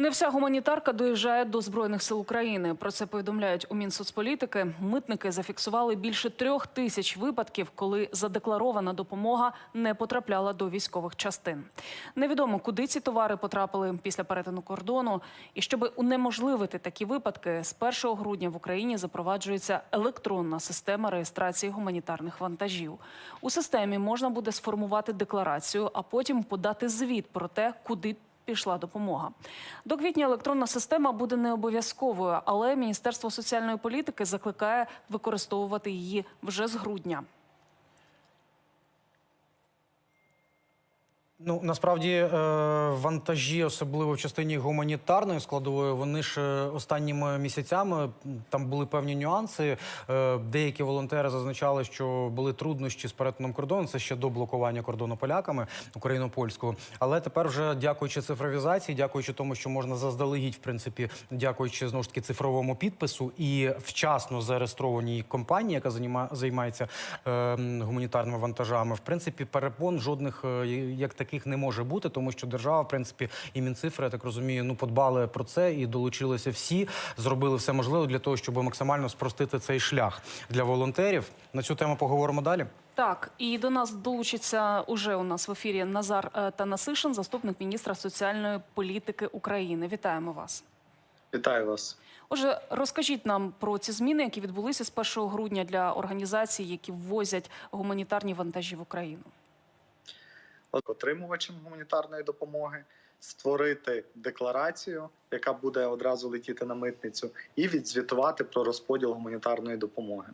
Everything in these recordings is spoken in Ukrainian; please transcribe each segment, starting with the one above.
Не вся гуманітарка доїжджає до збройних сил України. Про це повідомляють у Мінсоцполітики. Митники зафіксували більше трьох тисяч випадків, коли задекларована допомога не потрапляла до військових частин. Невідомо, куди ці товари потрапили після перетину кордону. І щоб унеможливити такі випадки, з 1 грудня в Україні запроваджується електронна система реєстрації гуманітарних вантажів. У системі можна буде сформувати декларацію, а потім подати звіт про те, куди пішла допомога. До квітня електронна система буде не обов'язковою, але Міністерство соціальної політики закликає використовувати її вже з грудня. Ну насправді е, вантажі, особливо в частині гуманітарної складової, вони ж е, останніми місяцями там були певні нюанси. Е, Деякі волонтери зазначали, що були труднощі з перетином кордону. Це ще до блокування кордону поляками україно-польського. Але тепер, вже дякуючи цифровізації, дякуючи тому, що можна заздалегідь, в принципі, дякуючи знову ж таки цифровому підпису і вчасно зареєстрованій компанії, яка займається е, гуманітарними вантажами, в принципі, перепон жодних як таких не може бути, тому що держава, в принципі, і Мінцифри, я так розумію, ну подбали про це і долучилися всі, зробили все можливе для того, щоб максимально спростити цей шлях для волонтерів. На цю тему поговоримо далі. Так, і до нас долучиться уже у нас в ефірі Назар е, Танасишин, заступник міністра соціальної політики України. Вітаємо вас. Вітаю вас. Отже, розкажіть нам про ці зміни, які відбулися з 1 грудня для організацій, які ввозять гуманітарні вантажі в Україну. Отримувачем гуманітарної допомоги створити декларацію, яка буде одразу летіти на митницю, і відзвітувати про розподіл гуманітарної допомоги.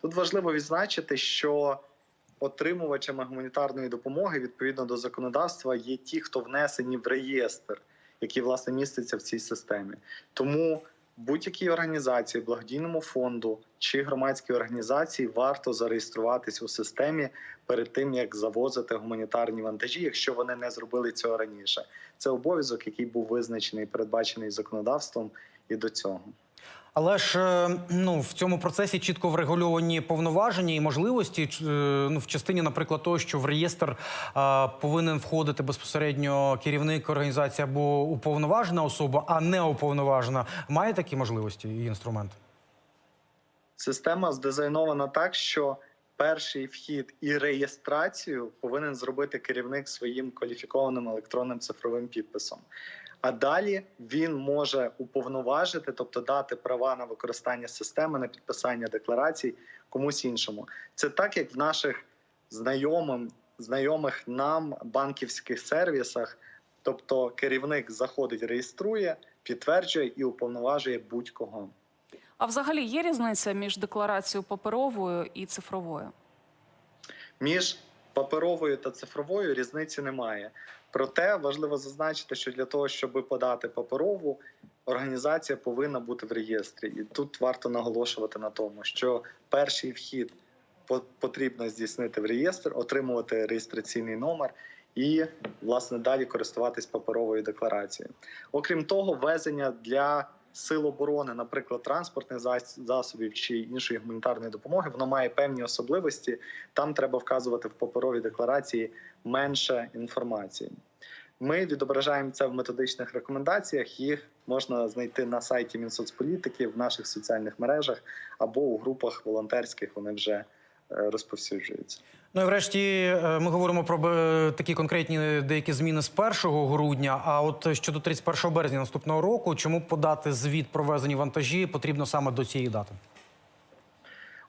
Тут важливо відзначити, що отримувачами гуманітарної допомоги відповідно до законодавства є ті, хто внесені в реєстр, який власне міститься в цій системі. Тому будь-якій організації, благодійному фонду чи громадській організації варто зареєструватись у системі перед тим, як завозити гуманітарні вантажі, якщо вони не зробили цього раніше. Це обов'язок, який був визначений, і передбачений законодавством і до цього. Але ж е, ну в цьому процесі чітко врегульовані повноваження і можливості. Е, Ну в частині, наприклад, того, що в реєстр а, повинен входити безпосередньо керівник організації або уповноважена особа, а не уповноважена. Має такі можливості і інструменти. Система здизайнована так, що перший вхід і реєстрацію повинен зробити керівник своїм кваліфікованим електронним цифровим підписом. А далі він може уповноважити, тобто дати права на використання системи на підписання декларацій комусь іншому. Це так, як в наших знайомим, знайомих нам банківських сервісах. Тобто керівник заходить, реєструє, підтверджує і уповноважує будь-кого. А взагалі є різниця між декларацією паперовою і цифровою? Між паперовою та цифровою різниці немає. Проте важливо зазначити, що для того, щоб подати паперову, організація повинна бути в реєстрі. І тут варто наголошувати на тому, що перший вхід потрібно здійснити в реєстр, отримувати реєстраційний номер. І власне далі користуватись паперовою декларацією. Окрім того, везення для сил оборони, наприклад, транспортних засобів чи іншої гуманітарної допомоги, воно має певні особливості. Там треба вказувати в паперовій декларації менше інформації. Ми відображаємо це в методичних рекомендаціях. Їх можна знайти на сайті Мінсоцполітики, в наших соціальних мережах або у групах волонтерських. Вони вже е, розповсюджуються. Ну і врешті е, ми говоримо про е, такі конкретні деякі зміни з 1 грудня. А от щодо 31 березня наступного року, чому подати звіт про везені вантажі потрібно саме до цієї дати?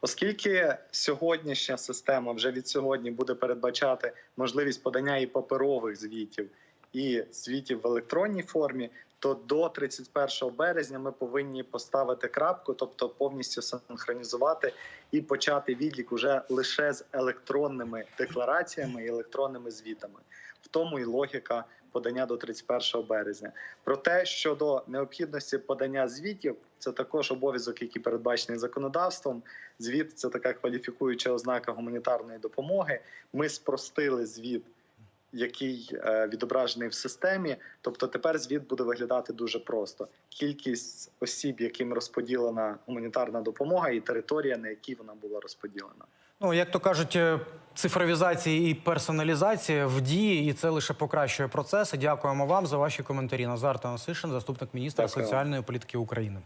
Оскільки сьогоднішня система вже від сьогодні буде передбачати можливість подання і паперових звітів, і звітів в електронній формі, то до 31 березня ми повинні поставити крапку, тобто повністю синхронізувати і почати відлік уже лише з електронними деклараціями і електронними звітами. В тому і логіка подання до 31 березня. Проте щодо необхідності подання звітів, це також обов'язок, який передбачений законодавством. Звіт це така кваліфікуюча ознака гуманітарної допомоги. Ми спростили звіт який е, відображений в системі. Тобто тепер звіт буде виглядати дуже просто: кількість осіб, яким розподілена гуманітарна допомога, і територія, на якій вона була розподілена. Ну, як то кажуть, е, цифровізація і персоналізація в дії, і це лише покращує процеси. Дякуємо вам за ваші коментарі. Назар Танасишин, заступник міністра Дякую. соціальної політики України.